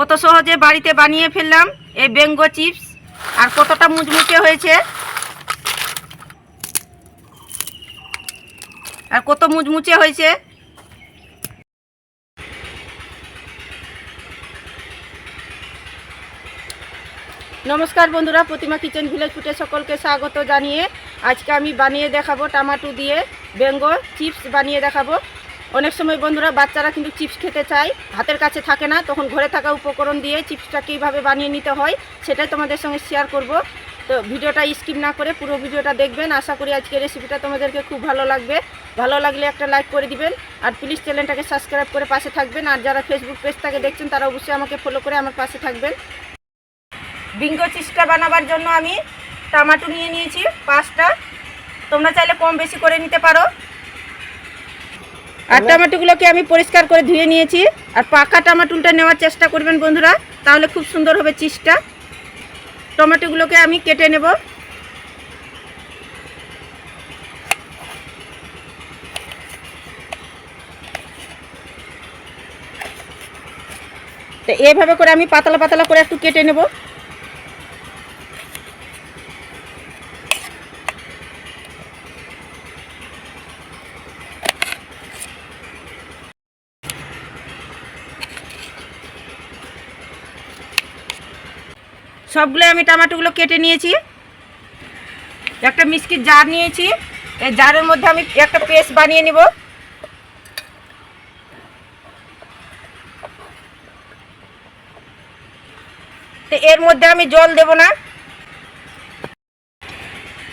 কত সহজে বাড়িতে বানিয়ে ফেললাম, এই বেঙ্গো চিপস, আর কতটা মুচমুচে হয়েছে। আর কত মুচমুচে হয়েছে। নমস্কার বন্ধুরা, প্রতিমা কিচেন ভিলেজ ফুটে সকলকে স্বাগত জানিয়ে আজকে আমি বানিয়ে দেখাবো টমাটো দিয়ে বেঙ্গো চিপস বানিয়ে দেখাবো। অনেক সময় বন্ধুরা বাচ্চারা কিন্তু চিপস খেতে চায়, হাতের কাছে থাকে না, তখন ঘরে থাকা উপকরণ দিয়ে চিপসটা কীভাবে বানিয়ে নিতে হয় সেটাই তোমাদের সঙ্গে শেয়ার করব। তো ভিডিওটা স্কিপ না করে পুরো ভিডিওটা দেখবেন। আশা করি আজকে রেসিপিটা তোমাদেরকে খুব ভালো লাগবে। ভালো লাগলে একটা লাইক করে দিবেন। আর প্লিজ চ্যানেলটাকে সাবস্ক্রাইব করে পাশে থাকবেন। আর যারা ফেসবুক পেজ থেকে দেখছেন, তারা অবশ্যই আমাকে ফলো করে আমার পাশে থাকবেন। বিঙ্গো চিপসটা বানাবার জন্য আমি টমাটো নিয়ে নিয়েছি, পাঁচটা। তোমরা চাইলে কম বেশি করে নিতে পারো। আর টমেটোগুলোকে আমি পরিষ্কার করে ধুয়ে নিয়েছি। আর পাকা টমেটোটা নেওয়ার চেষ্টা করবেন বন্ধুরা তাহলে খুব সুন্দর হবে চিপসটা টমেটোগুলোকে আমি কেটে নেব। তো এইভাবে করে আমি পাতলা পাতলা করে একটু কেটে নেব। সবগুলো আমি টমেটোগুলো কেটে নিয়েছি। একটা মিষ্টির জার নিয়েছি। এই জারের মধ্যে আমি একটা পেস্ট বানিয়ে নিব। তো এর মধ্যে আমি জল দেব না।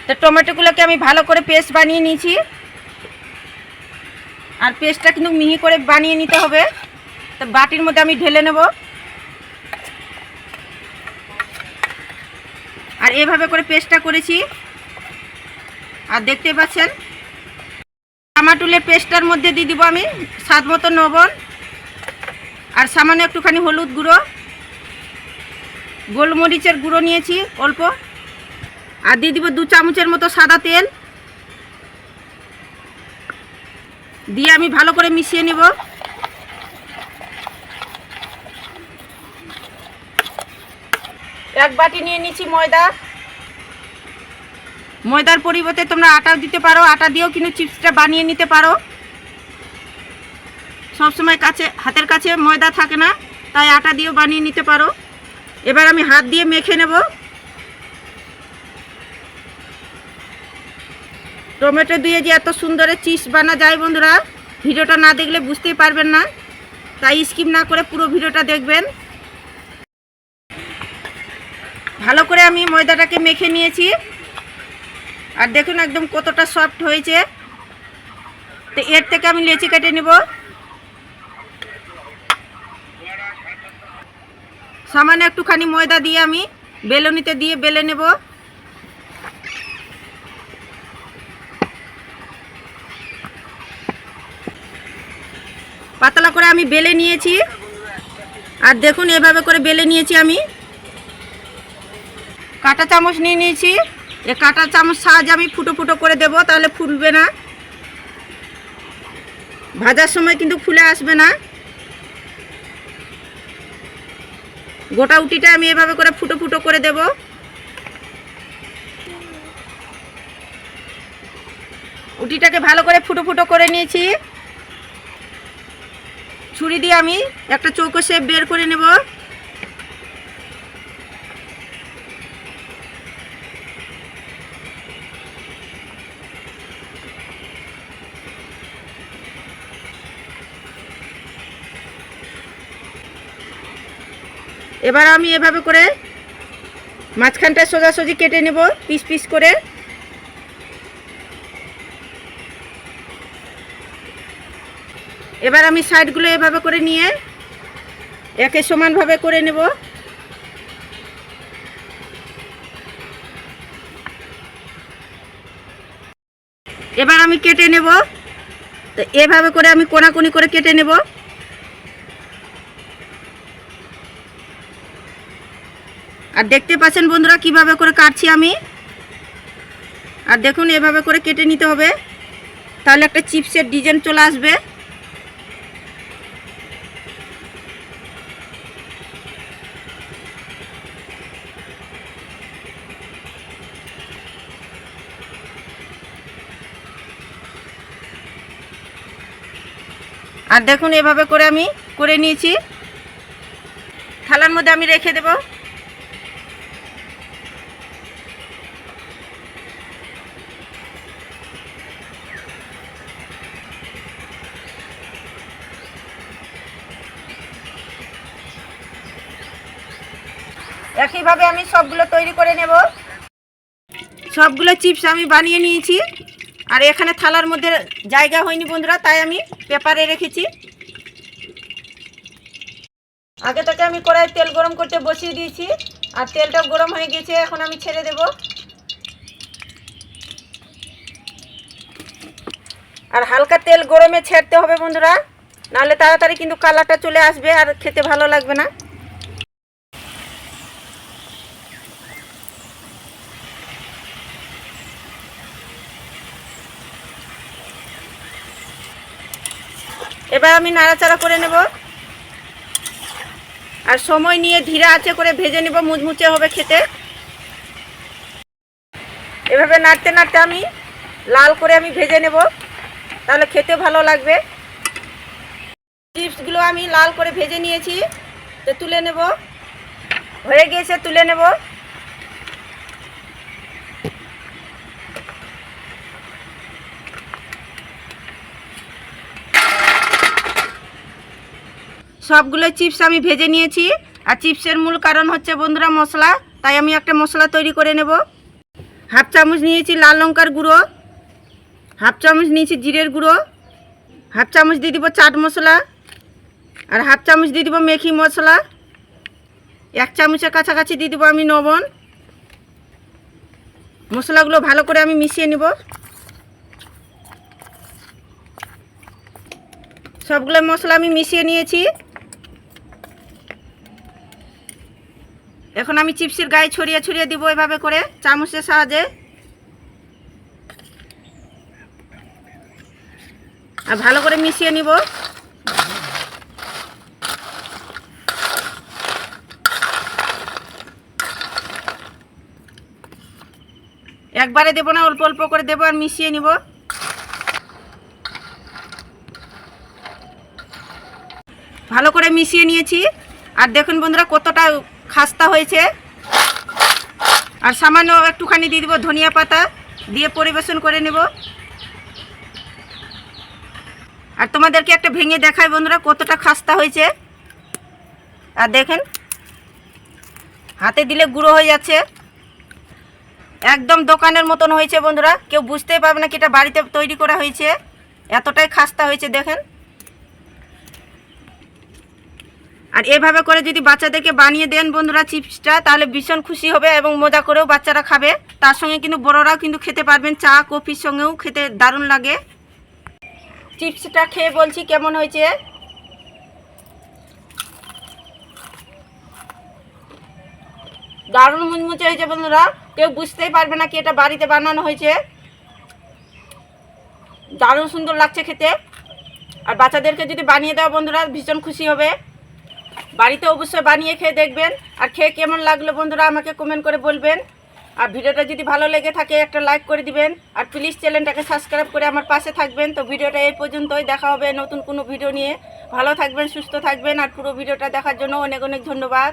তো টমেটোগুলোকে আমি ভালো করে পেস্ট বানিয়ে নিয়েছি। আর পেস্টটা কিন্তু মিহি করে বানিয়ে নিতে হবে। তো বাটির মধ্যে আমি ঢেলে নেব। আর এভাবে করে পেস্টটা করেছি। আর দেখতে পাচ্ছেন, টমাটুলের পেস্টটার মধ্যে দিয়ে দিব আমি স্বাদ মতো লবণ আর সামান্য একটুখানি হলুদ গুঁড়ো। গোলমরিচের গুঁড়ো নিয়েছি অল্প। আর দিয়ে দিব দু চামচের মতো সাদা তেল। দিয়ে আমি ভালো করে মিশিয়ে নেব। এক বাটি নিয়ে নিচ্ছি ময়দা। ময়দার পরিবর্তে তোমরা আটাও দিতে পারো। আটা দিয়েও কিন্তু চিপসটা বানিয়ে নিতে পারো। সবসময় কাছে, হাতের কাছে ময়দা থাকে না, তাই আটা দিয়েও বানিয়ে নিতে পারো। এবার আমি হাত দিয়ে মেখে নেব। টমেটো দিয়ে যে এত সুন্দর চিপস বানা যায় বন্ধুরা, ভিডিওটা না দেখলে বুঝতেই পারবেন না। তাই স্কিপ না করে পুরো ভিডিওটা দেখবেন। ভালো করে আমি ময়দাটাকে মেখে নিয়েছি। আর দেখুন একদম কতটা সফট হয়েছে। তো এর থেকে আমি লেচি কেটে নেব। সামান্য একটুখানি ময়দা দিয়ে আমি বেলনিতে দিয়ে বেলে নেব। পাতলা করে আমি বেলে নিয়েছি। আর দেখুন এভাবে করে বেলে নিয়েছি আমি। কাঁটা চামচ নিয়ে নিয়েছি। এ কাঁটা চামচ সাহায্যে আমি ফুটো ফুটো করে দেব, তাহলে ফুলবে না। ভাজার সময় কিন্তু ফুলে আসবে না। গোটা উটিটা আমি এভাবে করে ফুটো ফুটো করে দেব। উটিটাকে ভালো করে ফুটো ফুটো করে নিয়েছি। ছুরি দিয়ে আমি একটা চৌকো শেপ বের করে নেব। এবার আমি এভাবে করে মাঝখানটা সোজাসুজি কেটে নেব, পিস পিস করে। এবার আমি সাইডগুলো এভাবে করে নিয়ে একে সমানভাবে করে নেব। এবার আমি কেটে নেব। তো এভাবে করে আমি কোনাকুনি করে কেটে নেব। আর দেখতে পাচ্ছেন বন্ধুরা কীভাবে করে কাটছি আমি। আর দেখুন এভাবে করে কেটে নিতে হবে। তাহলে একটা চিপসের ডিজাইন চলে আসবে। আর দেখুন এভাবে করে আমি করে নিয়েছি। থালার মধ্যে আমি রেখে দেবো। একইভাবে আমি সবগুলো তৈরি করে নেব। সবগুলো চিপস আমি বানিয়ে নিয়েছি। আর এখানে থালার মধ্যে জায়গা হয়নি বন্ধুরা, তাই আমি পেপারে রেখেছি। আগে থেকে আমি কড়াই তেল গরম করতে বসিয়ে দিয়েছি। আর তেলটাও গরম হয়ে গেছে, এখন আমি ছেড়ে দেব। আর হালকা তেল গরমে ছেড়তে হবে বন্ধুরা, নাহলে তাড়াতাড়ি কিন্তু কালারটা চলে আসবে আর খেতে ভালো লাগবে না। এবার আমি নাড়াচাড়া করে নেব। আর সময় নিয়ে ধীরে আছে করে ভেজে নেব, মুচমুচে হবে খেতে। এভাবে নাড়তে নাড়তে আমি লাল করে আমি ভেজে নেব, তাহলে খেতে ভালো লাগবে। চিপসগুলো আমি লাল করে ভেজে নিয়েছি, তো তুলে নেব। হয়ে গিয়েছে তুলে নেব। সবগুলো চিপস আমি ভেজে নিয়েছি। আর চিপসের মূল কারণ হচ্ছে, বন্ধুরা, মশলা। তাই আমি একটা মশলা তৈরি করে নেব। হাফ চামচ নিয়েছি লাল লঙ্কার গুঁড়ো। হাফ চামচ নিয়েছি জিরের গুঁড়ো। হাফ চামচ দিয়ে দিব চাট মশলা। আর হাফ চামচ দিয়ে দিব মেথি মশলা। এক চামচের কাছাকাছি দিয়ে দিব আমি লবণ। মশলাগুলো ভালো করে আমি মিশিয়ে নেব। সবগুলো মশলা আমি মিশিয়ে নিয়েছি। এখন আমি চিপসের গায়ে ছড়িয়ে ছড়িয়ে দিব এভাবে করে, চামচের সাহায্যে। আর ভালো করে মিশিয়ে নিব। একবারে দেবো না, অল্প অল্প করে দেবো আর মিশিয়ে নিব। ভালো করে মিশিয়ে নিয়েছি। আর দেখুন বন্ধুরা কতটা খাস্তা হয়েছে। আর সামান্য একটুখানি দিয়ে দিব ধনিয়া পাতা, দিয়ে পরিবেশন করে নেব। আর তোমাদেরকে একটা ভেঙে দেখায় বন্ধুরা, কতটা খাস্তা হয়েছে। আর দেখেন, হাতে দিলে গুঁড়ো হয়ে যাচ্ছে। একদম দোকানের মতন হয়েছে বন্ধুরা, কেউ বুঝতেই পারবে না কি এটা বাড়িতে তৈরি করা হয়েছে। এতটাই খাস্তা হয়েছে, দেখেন। আর এভাবে করে যদি বাচ্চাদেরকে বানিয়ে দেন বন্ধুরা চিপসটা, তাহলে ভীষণ খুশি হবে এবং মজা করেও বাচ্চারা খাবে। তার সঙ্গে কিন্তু বড়রাও কিন্তু খেতে পারবেন, চা, কফির সঙ্গেও খেতে দারুণ লাগে। চিপসটা খেয়ে বলছি কেমন হয়েছে? দারুণ মুচমুচে হয়েছে বন্ধুরা। কেউ বুঝতেই পারবে না কি এটা বাড়িতে বানানো হয়েছে। দারুণ সুন্দর লাগছে খেতে। আর বাচ্চাদেরকে যদি বানিয়ে দেওয়া বন্ধুরা, ভীষণ খুশি হবে। বাড়িতে অবশ্যই বানিয়ে খেয়ে দেখবেন। আর খেয়ে কেমন লাগল বন্ধুরা আমাকে কমেন্ট করে বলবেন। আর ভিডিওটা যদি ভালো লেগে থাকে, একটা লাইক করে দিবেন। আর প্লিজ চ্যানেলটাকে সাবস্ক্রাইব করে আমার পাশে থাকবেন। তো ভিডিওটা এই পর্যন্তই, দেখা হবে নতুন কোনো ভিডিও নিয়ে। ভালো থাকবেন, সুস্থ থাকবেন। আর পুরো ভিডিওটা দেখার জন্য অনেক অনেক ধন্যবাদ।